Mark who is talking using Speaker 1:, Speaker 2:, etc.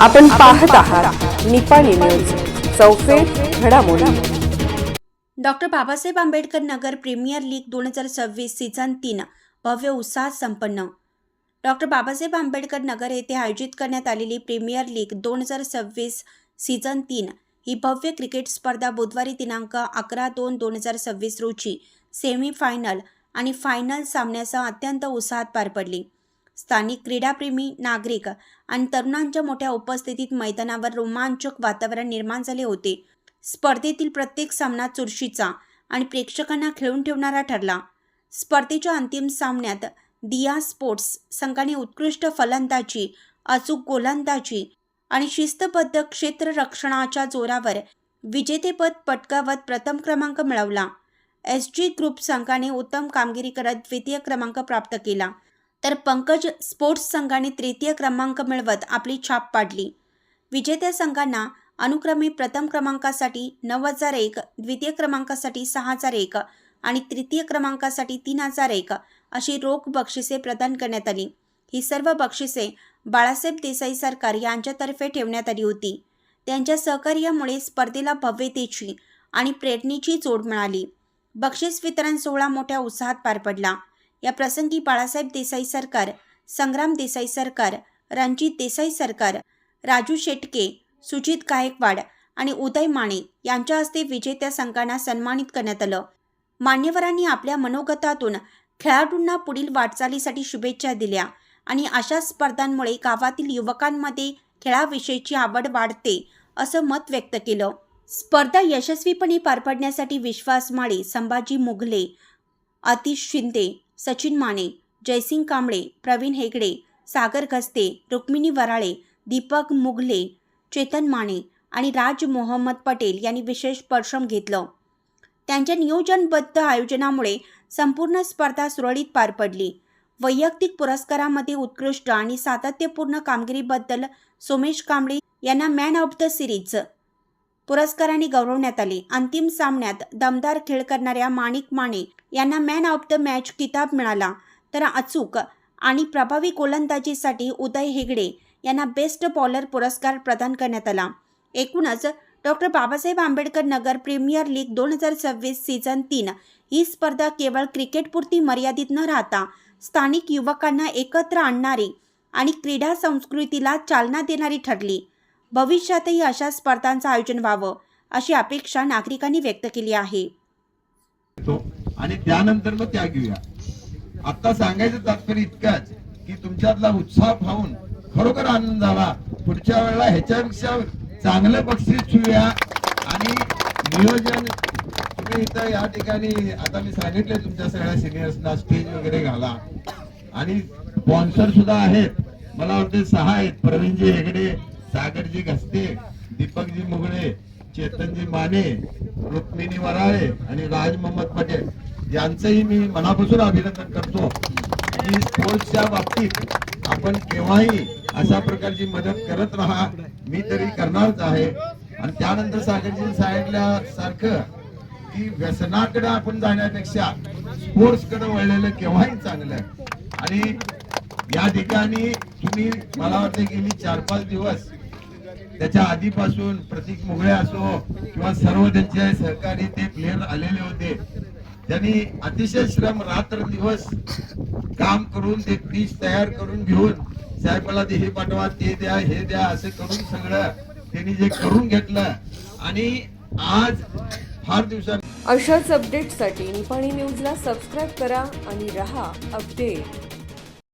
Speaker 1: आपण पाहत आहात निपाणी न्यूज चौफेर घडामोडी.
Speaker 2: Doctor Babasaheb Ambedkar Nagar premier league दोन हजार सव्वीस सीझन तीन भव्य उत्साहात संपन्न. डॉक्टर बाबासाहेब आंबेडकर नगर येथे आयोजित करण्यात आलेली प्रीमियर लीग दोन हजार सव्वीस सीझन तीन ही भव्य क्रिकेट स्पर्धा बुधवारी दिनांक अकरा दोन दोन हजार सव्वीस रोजी सेमीफायनल आणि फायनल सामन्यासह अत्यंत उत्साहात पार पडली. स्थानिक क्रीडाप्रेमी नागरिक आणि तरुणांच्या मोठ्या उपस्थितीत मैदानावर रोमांचक वातावरण निर्माण झाले होते. स्पर्धेतील प्रत्येक सामना चुरशीचा आणि प्रेक्षकांना खेळून ठेवणारा ठरला. स्पर्धेच्या अंतिम सामन्यात दिया स्पोर्ट्स संघाने उत्कृष्ट फलंदाजी अचूक गोलंदाजी आणि शिस्तबद्ध क्षेत्ररक्षणाच्या जोरावर विजेतेपद पटकावत प्रथम क्रमांक मिळवला. एस जी ग्रुप संघाने उत्तम कामगिरी करत द्वितीय क्रमांक प्राप्त केला. तर पंकज स्पोर्ट्स संघाने तृतीय क्रमांक मिळवत आपली छाप पाडली. विजेत्या संघांना अनुक्रमे प्रथम क्रमांकासाठी नऊ हजार एक द्वितीय क्रमांकासाठी सहा हजार एक आणि तृतीय क्रमांकासाठी तीन हजार एक अशी रोख बक्षिसे प्रदान करण्यात आली. ही सर्व बक्षिसे बाळासाहेब देसाई सरकार यांच्यातर्फे ठेवण्यात आली होती. त्यांच्या सहकार्यामुळे स्पर्धेला भव्यतेची आणि प्रेरणेची जोड मिळाली. बक्षीस वितरण सोहळा मोठ्या उत्साहात पार पडला. या प्रसंगी बाळासाहेब देसाई सरकार संग्राम देसाई सरकार रणजित देसाई सरकार राजू शेटके सुजित गायकवाड आणि उदय माने यांच्या हस्ते विजेत्या संघांना सन्मानित करण्यात आलं. मान्यवरांनी आपल्या मनोगतातून खेळाडूंना पुढील वाटचालीसाठी शुभेच्छा दिल्या आणि अशा स्पर्धांमुळे गावातील युवकांमध्ये खेळाविषयीची आवड वाढते असं मत व्यक्त केलं. स्पर्धा यशस्वीपणे पार पाडण्यासाठी विश्वास माळे संभाजी मुघले आतिश शिंदे सचिन माने जयसिंग कांबळे प्रवीण हेगडे सागर घस्ते रुक्मिणी वराळे दीपक मुघले चेतन माने आणि राज मोहम्मद पटेल यांनी विशेष परिश्रम घेतलं. त्यांच्या नियोजनबद्ध आयोजनामुळे संपूर्ण स्पर्धा सुरळीत पार पडली. वैयक्तिक पुरस्कारामध्ये उत्कृष्ट आणि सातत्यपूर्ण कामगिरीबद्दल सोमेश कांबळे यांना मॅन ऑफ द सिरीज पुरस्काराने गौरवण्यात आले. अंतिम सामन्यात दमदार खेळ करणाऱ्या माणिक माने यांना मॅन ऑफ द मॅच किताब मिळाला. तर अचूक. आणि प्रभावी गोलंदाजीसाठी उदय हेगडे यांना बेस्ट बॉलर पुरस्कार प्रदान करण्यात आला. एकूणच doctor Babasaheb Ambedkar Nagar premier league दोन हजार सव्वीस सीझन तीन ही स्पर्धा केवळ क्रिकेटपुरती मर्यादित न राहता स्थानिक युवकांना एकत्र आणणारी आणि क्रीडा संस्कृतीला चालना देणारी ठरली. भविष्यातही अशा स्पर्धांचं आयोजन व्हावं अशी अपेक्षा नागरिकांनी व्यक्त केली आहे.
Speaker 3: आणि त्यानंतर मग त्या घेऊया. आता सांगायचं तात्पर्य इतकंच की तुमच्यातला उत्साह पाहून खरोखर आनंद झाला. पुढच्या वेळेला ह्याच्यापेक्षा चांगलं बक्षीस ठेवूया. आणि नियोजन तुम्ही इथं या ठिकाणी आता मी सांगितले तुमच्या सगळ्या सिनियर्सना स्टेज वगैरे घाला. आणि स्पॉन्सर सुद्धा आहेत. मला वाटते सहा आहेत. प्रवीणजी हेगडे सागरजी घसते दीपकजी मुगळे चेतनजी माने रुक्मिणी वराळे आणि राज मोहम्मद पटेल. यांचंही मी मनापासून अभिनंदन करतो. की स्पोर्ट्सच्या बाबतीत आपण केव्हाही अशा प्रकारची मदत करत राहा मी तरी करणारच आहे. आणि त्यानंतर सागरजी सांगितल्या सारखं की व्यसनाकडे आपण जाण्यापेक्षा स्पोर्ट्सकडे वळलेलं केव्हाही चांगलं आणि या ठिकाणी तुम्ही मला वाटतं गेली चार पाच दिवस त्याच्या आधीपासून प्रतीक मुगळे असो किंवा सर्व त्यांचे सहकारी ते प्लेयर आलेले होते त्यांनी अतिशय श्रम रात्र दिवस काम करून ते पीच तयार करून घेऊन साहेब मला ते हे पाठवा ते द्या हे द्या असं करून सगळं त्यांनी जे करून घेतलं. आणि आज फार दिवसात
Speaker 1: अशाच अपडेटसाठी निपाणी न्यूजला सबस्क्राईब करा आणि रहा अपडेट